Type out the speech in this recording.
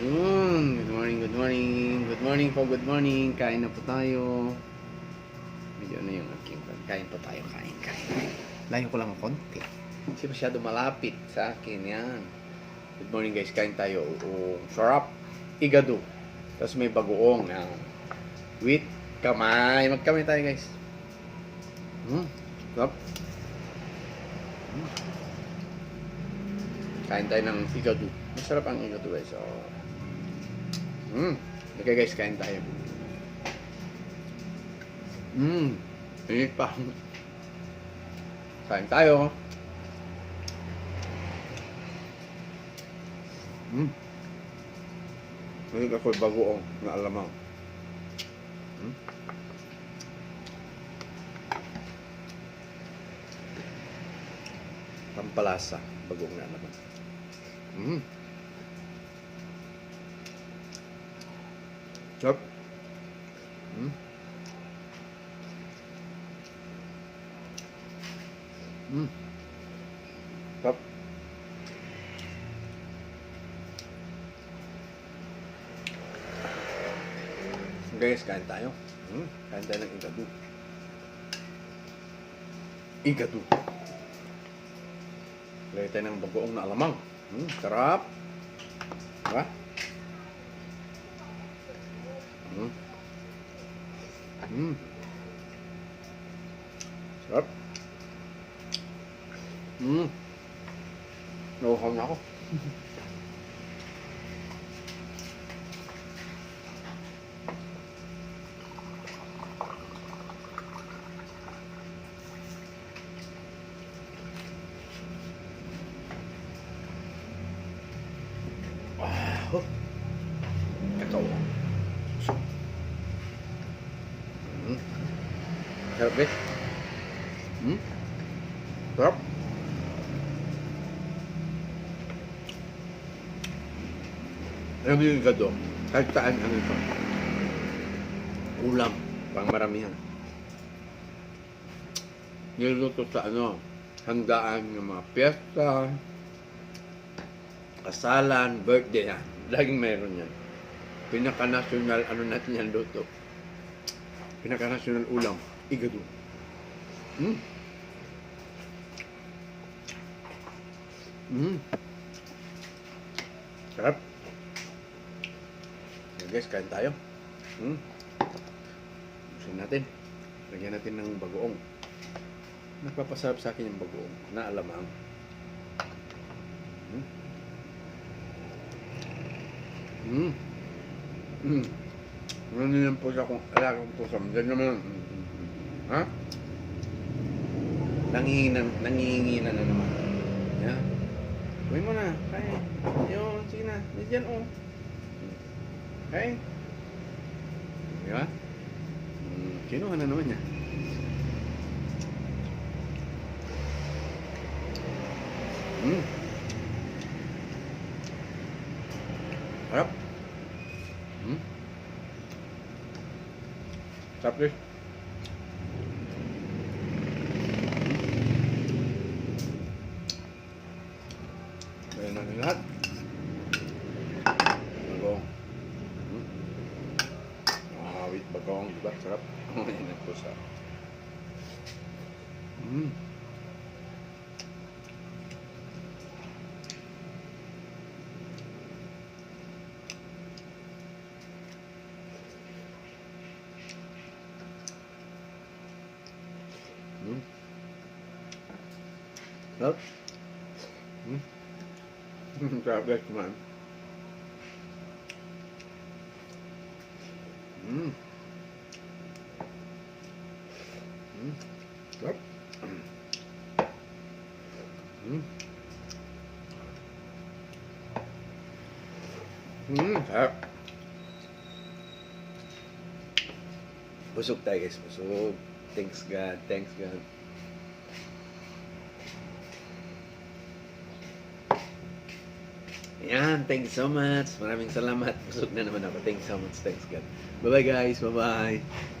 Yun, good morning, good morning. Good morning po, good morning. Kain na po tayo. Medyo ano yung aking Kain po tayo, kain, kain. Layo ko lang ng konti. Kasi masyado malapit sa akin, yan. Good morning guys, kain tayo. O, sarap. Igado. Tapos may bagoong na with kamay. Magkamay tayo guys. Hmm, sarap. Hmm. Kain tayo ng igado. Masarap ang igado guys. So, Hmm. Okay guys, kain tayo. Hmm. Init pa. Kain tayo. Hmm. Mahilig ako bagoong na alamang. Hmm. Pampalasa, bagoong na alamang. Hmm. Sarap. Hmm. Hmm. Sarap. Guys, kain tayo. Hmm. Kain tayo ng igadu. Igadu. Lagay tayo ng bagoong na alamang. Hmm. Sarap. Diba? Hmm. Hmm. Sarap. Hmm. Nauhaw na ako. Wow. Kakao. Hmm. Sarap guys. Hmm. Sarap. Mo yung gado, kahit saan ano ito. Ulam, pang maramihan. Niluto sa ano, handaan ng mga piyesta, kasalan, birthday yan. Laging mayroon yan. Pinaka-national, ano natin yan luto. Pinaka-national ulam, igado. Hmm. Hmm. Sarap. Okay, guys, kain tayo. Hmm. Gusto natin. Lagyan natin ng bagoong. Nagpapasarap sa akin yung bagoong na alamang. Hmm. Hmm. Hmm. Ano yan po sa kung alagang pusa. Diyan naman. Mm, mm, mm. Ha? Nangihingi nangihingi na na naman. Yan. Uwi mo na. Kaya. Yun, sige na. Diyan oh. Okay? Di ba? Hmm. Kinuha na naman niya. Hmm. Sarap guys. Bayan natin lahat. Bagong. Hmm. Ah, wait, bagong. Diba? Sarap. Mainit po sa. Hmm. Hmm. Sarap. Hmm. Sarap guys, kumain. Hmm. Hmm. Sarap. Hmm. Hmm, sarap. Busog tayo guys, busog. Thanks God, thanks God. Yan, thanks so much. Maraming salamat. Busog na naman ako. Thanks so much. Thanks God. Bye-bye guys. Bye-bye.